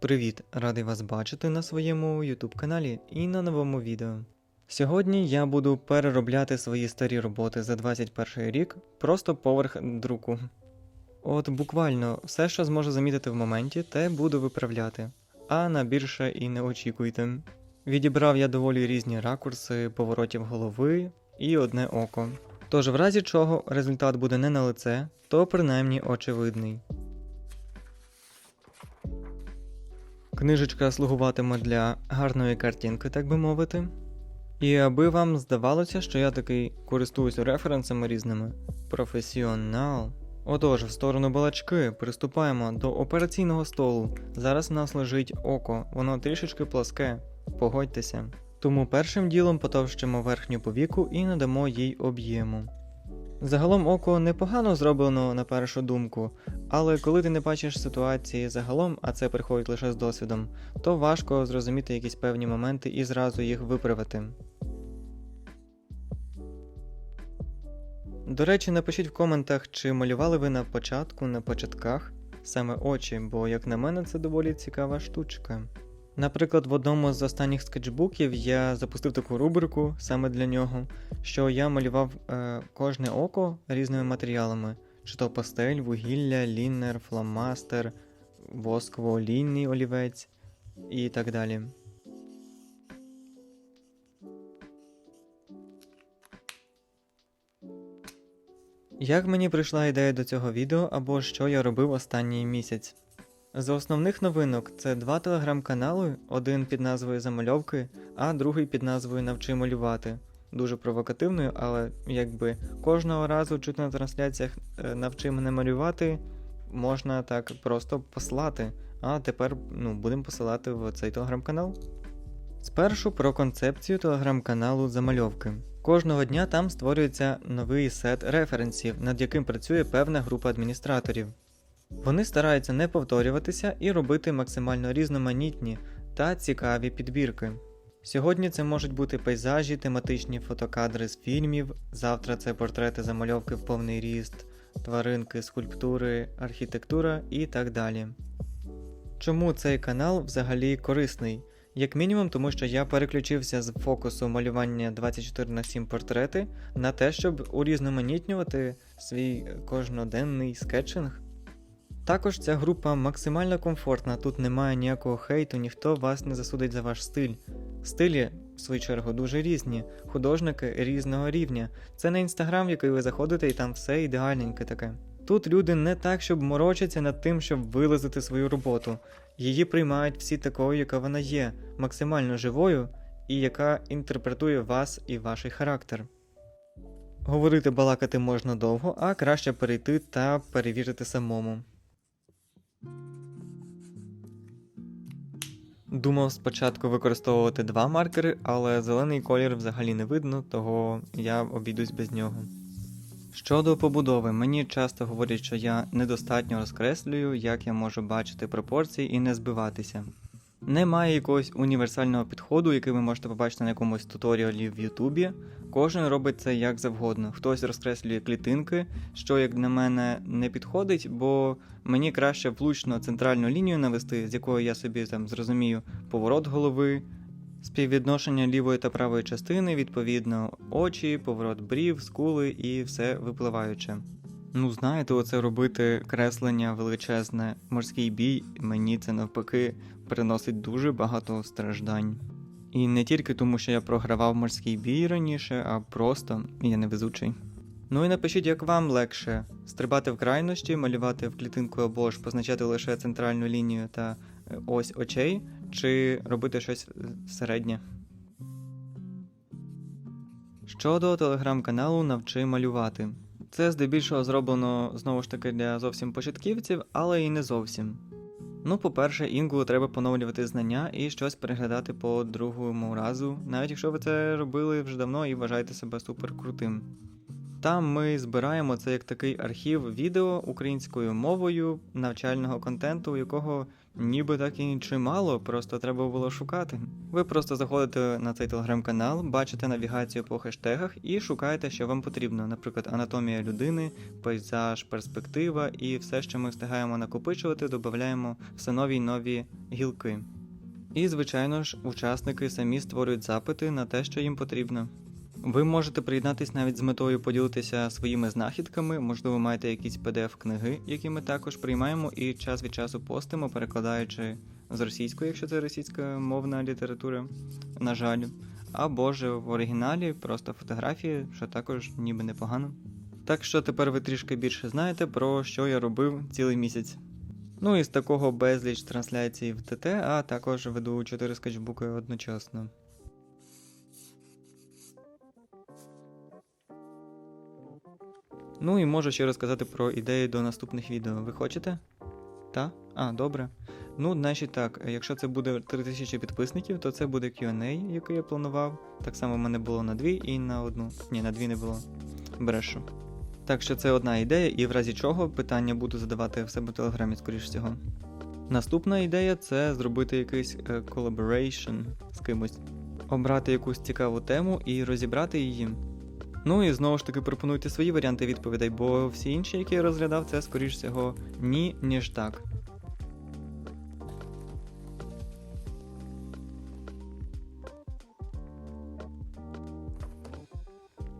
Привіт! Радий вас бачити на своєму YouTube каналі і на новому відео. Сьогодні я буду переробляти свої старі роботи за 21 рік просто поверх друку. От буквально все, що зможу замітити в моменті, те буду виправляти, а на більше і не очікуйте. Відібрав я доволі різні ракурси, поворотів голови і одне око. Тож, в разі чого результат буде не на лице, то принаймні очевидний. Книжечка слугуватиме для гарної картинки, так би мовити. І аби вам здавалося, що я такий користуюсь референсами різними. Професіонал. Отож, в сторону балачки приступаємо до операційного столу. Зараз в нас лежить око, воно трішечки пласке. Погодьтеся. Тому першим ділом потовщимо верхню повіку і надамо їй об'єму. Загалом око непогано зроблено на першу думку, але коли ти не бачиш ситуації загалом, а це приходить лише з досвідом, то важко зрозуміти якісь певні моменти і зразу їх виправити. До речі, напишіть в коментах, чи малювали ви на початку, на початках саме очі, бо, як на мене, це доволі цікава штучка. Наприклад, в одному з останніх скетчбуків я запустив таку рубрику саме для нього, що я малював е, кожне око різними матеріалами: чи то пастель, вугілля, ліннер, фломастер, восково-олійний олівець і так далі. Як мені прийшла ідея до цього відео або що я робив останній місяць? З основних новинок це два телеграм-канали, один під назвою Замальовки, а другий під назвою Навчи малювати. Дуже провокативною, але якби кожного разу чути на трансляціях е, навчи мене малювати, можна так просто послати. А тепер ну, будемо посилати в цей телеграм-канал. Спершу про концепцію телеграм-каналу Замальовки. Кожного дня там створюється новий сет референсів, над яким працює певна група адміністраторів. Вони стараються не повторюватися і робити максимально різноманітні та цікаві підбірки. Сьогодні це можуть бути пейзажі, тематичні фотокадри з фільмів, завтра це портрети замальовки в повний ріст, тваринки, скульптури, архітектура і так далі. Чому цей канал взагалі корисний? Як мінімум, тому що я переключився з фокусу малювання 24 на 7 портрети на те, щоб урізноманітнювати свій кожноденний скетчинг. Також ця група максимально комфортна, тут немає ніякого хейту, ніхто вас не засудить за ваш стиль. Стилі, в свою чергу, дуже різні, художники різного рівня. Це не інстаграм, в який ви заходите, і там все ідеальненьке таке. Тут люди не так, щоб морочаться над тим, щоб вилазити свою роботу. Її приймають всі такою, яка вона є, максимально живою і яка інтерпретує вас і ваш характер. Говорити балакати можна довго, а краще перейти та перевірити самому. Думав спочатку використовувати два маркери, але зелений колір взагалі не видно, того я обійдусь без нього. Щодо побудови, мені часто говорять, що я недостатньо розкреслюю, як я можу бачити пропорції і не збиватися. Немає якогось універсального підходу, який ви можете побачити на якомусь туторіалі в Ютубі. Кожен робить це як завгодно. Хтось розкреслює клітинки, що, як на мене, не підходить, бо мені краще влучно центральну лінію навести, з якою я собі там зрозумію поворот голови, співвідношення лівої та правої частини, відповідно, очі, поворот брів, скули і все випливаюче. Ну, знаєте, оце робити креслення величезне, морський бій, мені це навпаки приносить дуже багато страждань. І не тільки тому, що я програвав морський бій раніше, а просто я невезучий. Ну і напишіть, як вам легше стрибати в крайності, малювати в клітинку або ж позначати лише центральну лінію та е, ось очей, чи робити щось е, середнє. Щодо телеграм-каналу Навчи малювати. Це здебільшого зроблено знову ж таки для зовсім початківців, але і не зовсім. Ну, по-перше, інколи треба поновлювати знання і щось переглядати по другому разу, навіть якщо ви це робили вже давно і вважаєте себе суперкрутим. Там ми збираємо це як такий архів відео українською мовою навчального контенту, якого ніби так і чимало, просто треба було шукати. Ви просто заходите на цей телеграм-канал, бачите навігацію по хештегах і шукаєте, що вам потрібно, наприклад, анатомія людини, пейзаж, перспектива і все, що ми встигаємо накопичувати, додаємо все нові й нові гілки. І, звичайно ж, учасники самі створюють запити на те, що їм потрібно. Ви можете приєднатись навіть з метою поділитися своїми знахідками, можливо, маєте якісь PDF-книги, які ми також приймаємо і час від часу постимо, перекладаючи з російської, якщо це російська мовна література, на жаль, або ж в оригіналі просто фотографії, що також ніби непогано. Так що тепер ви трішки більше знаєте, про що я робив цілий місяць. Ну і з такого безліч трансляцій в ТТ, а також веду 4 скетчбуки одночасно. Ну і можу ще розказати про ідеї до наступних відео. Ви хочете? Та? А, добре. Ну, значить так, якщо це буде 3000 підписників, то це буде QA, який я планував. Так само в мене було на дві і на одну. Ні, на дві не було. Брешу. Так що це одна ідея, і в разі чого питання буду задавати в себе в телеграмі, скоріш всього. Наступна ідея це зробити якийсь е, collaboration з кимось, обрати якусь цікаву тему і розібрати її. Ну і знову ж таки пропонуйте свої варіанти відповідей, бо всі інші, які я розглядав, це скоріш всього ні, ніж так.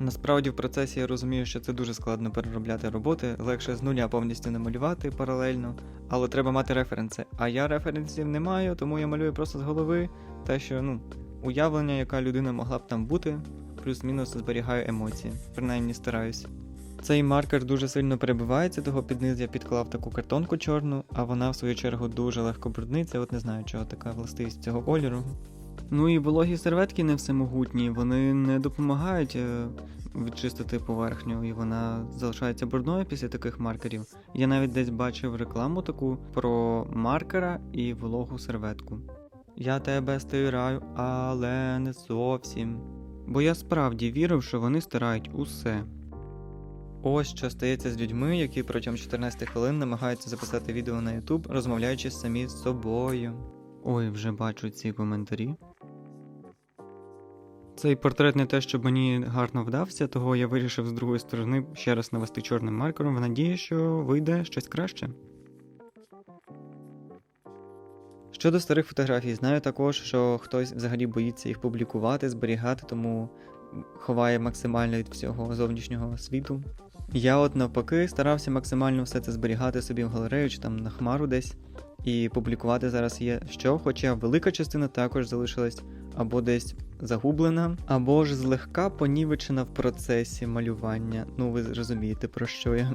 Насправді в процесі я розумію, що це дуже складно переробляти роботи, легше з нуля повністю намалювати паралельно, але треба мати референси. А я референсів не маю, тому я малюю просто з голови те, що ну, уявлення, яка людина могла б там бути, плюс-мінус зберігаю емоції, принаймні стараюсь. Цей маркер дуже сильно перебивається, того під низ я підклав таку картонку чорну, а вона в свою чергу дуже легко брудниться, от не знаю, чого така властивість цього кольору. Ну і вологі серветки не всемогутні, вони не допомагають е, відчистити поверхню, і вона залишається брудною після таких маркерів. Я навіть десь бачив рекламу таку про маркера і вологу серветку. Я тебе стираю, але не зовсім. Бо я справді вірив, що вони стирають усе. Ось що стається з людьми, які протягом 14 хвилин намагаються записати відео на YouTube, розмовляючи самі з собою. Ой, вже бачу ці коментарі. Цей портрет не те, щоб мені гарно вдався, того я вирішив з другої сторони ще раз навести чорним маркером в надії, що вийде щось краще. Щодо старих фотографій, знаю також, що хтось взагалі боїться їх публікувати, зберігати, тому ховає максимально від всього зовнішнього світу. Я от навпаки старався максимально все це зберігати собі в галерею чи там на хмару десь. І публікувати зараз є що, хоча велика частина також залишилась або десь загублена, або ж злегка понівечена в процесі малювання. Ну, ви розумієте, про що я.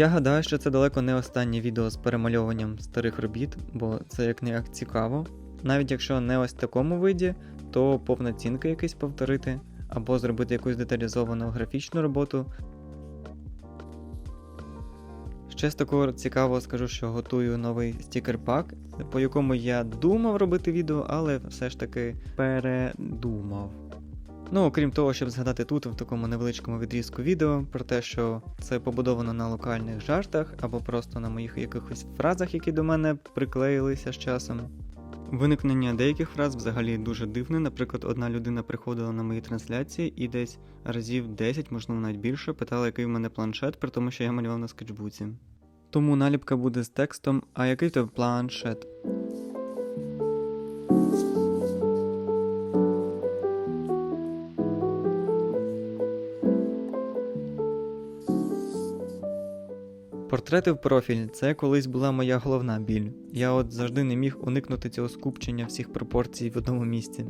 Я гадаю, що це далеко не останнє відео з перемальовуванням старих робіт, бо це як не як цікаво. Навіть якщо не ось в такому виді, то повноцінки якийсь повторити, або зробити якусь деталізовану графічну роботу. Ще з такого цікавого скажу, що готую новий стікер-пак, по якому я думав робити відео, але все ж таки передумав. Ну, окрім того, щоб згадати тут, в такому невеличкому відрізку відео, про те, що це побудовано на локальних жартах або просто на моїх якихось фразах, які до мене приклеїлися з часом. Виникнення деяких фраз взагалі дуже дивне. Наприклад, одна людина приходила на мої трансляції і десь разів 10, можливо навіть більше, питала, який в мене планшет, при тому, що я малював на скетчбуці. Тому наліпка буде з текстом А який тебе планшет? Портрети в профіль це колись була моя головна біль. Я от завжди не міг уникнути цього скупчення всіх пропорцій в одному місці.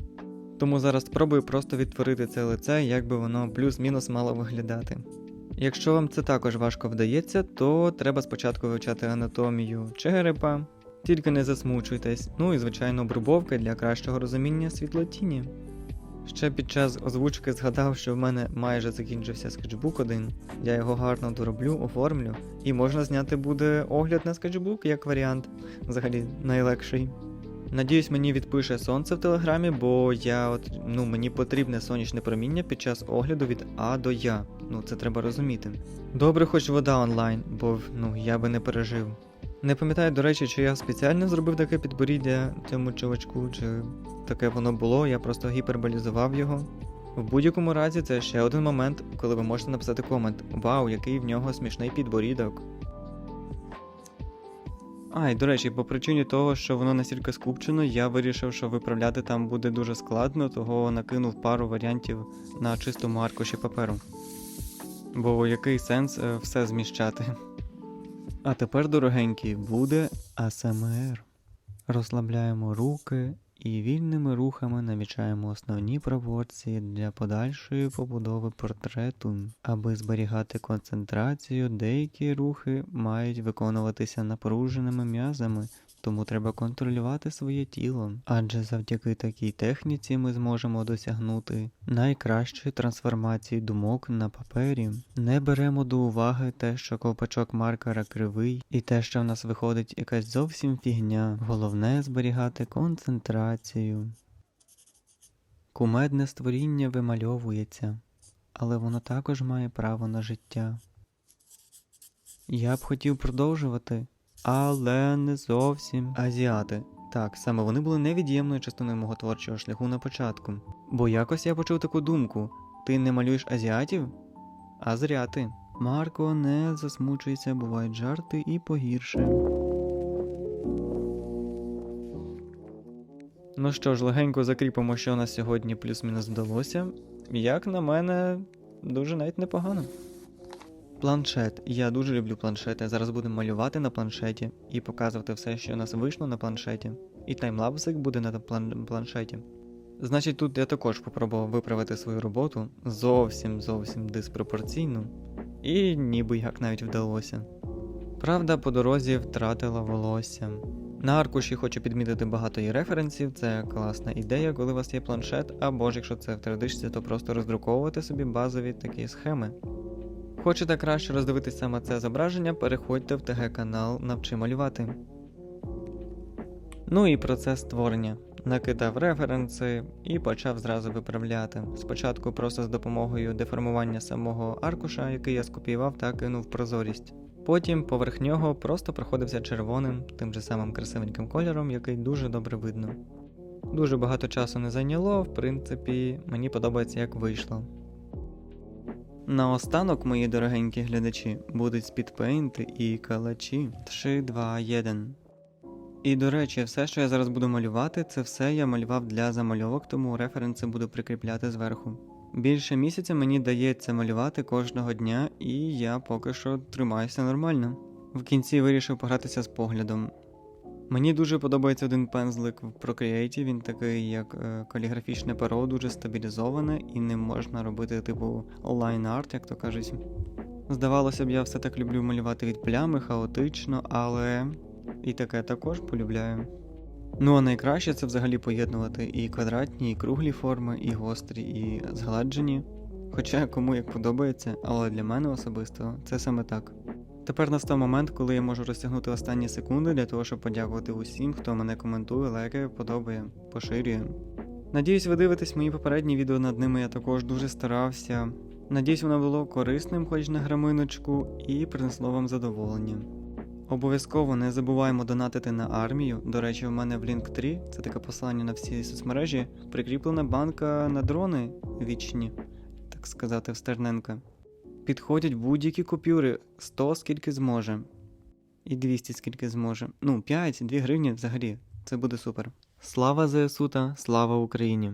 Тому зараз спробую просто відтворити це лице, як би воно плюс-мінус мало виглядати. Якщо вам це також важко вдається, то треба спочатку вивчати анатомію черепа, тільки не засмучуйтесь, ну і звичайно обрубовки для кращого розуміння світлотіні. Ще під час озвучки згадав, що в мене майже закінчився скетчбук один, я його гарно дороблю, оформлю, і можна зняти буде огляд на скетчбук як варіант, взагалі найлегший. Надіюсь, мені відпише сонце в телеграмі, бо я от, ну, мені потрібне сонячне проміння під час огляду від А до Я. Ну це треба розуміти. Добре, хоч вода онлайн, бо ну я би не пережив. Не пам'ятаю, до речі, чи я спеціально зробив таке підборіддя цьому чувачку, чи таке воно було, я просто гіперболізував його. В будь-якому разі, це ще один момент, коли ви можете написати комент: Вау, який в нього смішний підборідок. А, і до речі, по причині того, що воно настільки скупчено, я вирішив, що виправляти там буде дуже складно, того накинув пару варіантів на чистому аркуші паперу. Бо який сенс е, все зміщати? А тепер, дорогенькі, буде АСМР. Розслабляємо руки і вільними рухами намічаємо основні пропорції для подальшої побудови портрету. Аби зберігати концентрацію, деякі рухи мають виконуватися напруженими м'язами, тому треба контролювати своє тіло, адже завдяки такій техніці ми зможемо досягнути найкращої трансформації думок на папері. Не беремо до уваги те, що ковпачок маркера кривий, і те, що в нас виходить якась зовсім фігня. Головне зберігати концентрацію. Кумедне створіння вимальовується, але воно також має право на життя. Я б хотів продовжувати, але не зовсім. Азіати. Так, саме вони були невід'ємною частиною мого творчого шляху на початку. Бо якось я почув таку думку: ти не малюєш азіатів? А зря ти. Марко не засмучується, бувають жарти і погірше. Ну що ж, легенько закріпимо, що нас сьогодні плюс-мінус вдалося. Як на мене, дуже навіть непогано. Планшет. Я дуже люблю планшети. Зараз будемо малювати на планшеті і показувати все, що у нас вийшло на планшеті. І таймлапсик буде на план- планшеті. Значить, тут я також попробував виправити свою роботу зовсім зовсім диспропорційно. І ніби як навіть вдалося. Правда, по дорозі втратила волосся. На аркуші хочу підмітити багато є референсів, це класна ідея, коли у вас є планшет, або ж якщо це в 3D, то просто роздруковувати собі базові такі схеми. Хочете краще роздивитися саме це зображення, переходьте в ТГ канал Навчи малювати. Ну і процес створення. Накидав референси і почав зразу виправляти. Спочатку просто з допомогою деформування самого аркуша, який я скопіював та кинув прозорість. Потім поверх нього просто проходився червоним, тим же самим красивеньким кольором, який дуже добре видно. Дуже багато часу не зайняло, в принципі, мені подобається, як вийшло. Наостанок, мої дорогенькі глядачі, будуть спідпейнти і калачі 3, 2, 1. І до речі, все, що я зараз буду малювати, це все я малював для замальовок, тому референси буду прикріпляти зверху. Більше місяця мені дається малювати кожного дня, і я поки що тримаюся нормально. В кінці вирішив погратися з поглядом. Мені дуже подобається один пензлик в Procreate, він такий, як е, каліграфічне перо, дуже стабілізоване, і ним можна робити типу art, як то кажуть. Здавалося б, я все так люблю малювати від плями, хаотично, але і таке також полюбляю. Ну а найкраще це взагалі поєднувати і квадратні, і круглі форми, і гострі, і згладжені. Хоча кому як подобається, але для мене особисто це саме так. Тепер настав момент, коли я можу розтягнути останні секунди для того, щоб подякувати усім, хто мене коментує, лайкає, подобає, поширює. Надіюсь, ви дивитесь мої попередні відео над ними, я також дуже старався. Надіюсь, воно було корисним, хоч на граминочку, і принесло вам задоволення. Обов'язково не забуваємо донатити на армію. До речі, в мене в Link3, це таке посилання на всі соцмережі, прикріплена банка на дрони вічні, так сказати, Стерненка. Підходять будь-які купюри 100 скільки зможе. І 200 скільки зможе. Ну, 5, 2 гривні взагалі. Це буде супер. Слава ЗСУ та слава Україні!